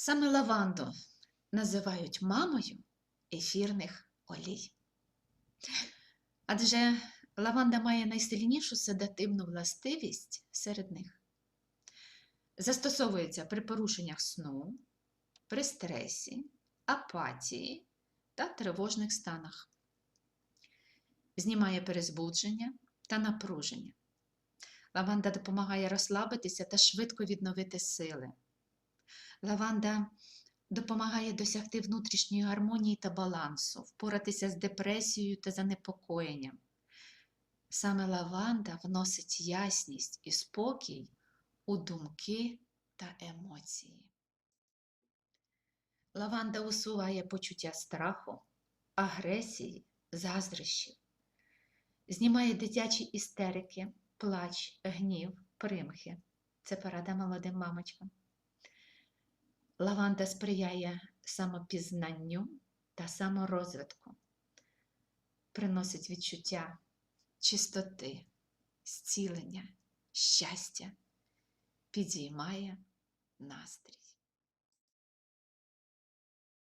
Саме лаванду називають мамою ефірних олій. Адже лаванда має найсильнішу седативну властивість серед них. Застосовується при порушеннях сну, при стресі, апатії та тривожних станах. Знімає перезбудження та напруження. Лаванда допомагає розслабитися та швидко відновити сили. Лаванда допомагає досягти внутрішньої гармонії та балансу, впоратися з депресією та занепокоєнням. Саме лаванда вносить ясність і спокій у думки та емоції. Лаванда усуває почуття страху, агресії, заздрощів, знімає дитячі істерики, плач, гнів, примхи. Це порада молодим мамочкам. Лаванда сприяє самопізнанню та саморозвитку, приносить відчуття чистоти, зцілення, щастя, підіймає настрій.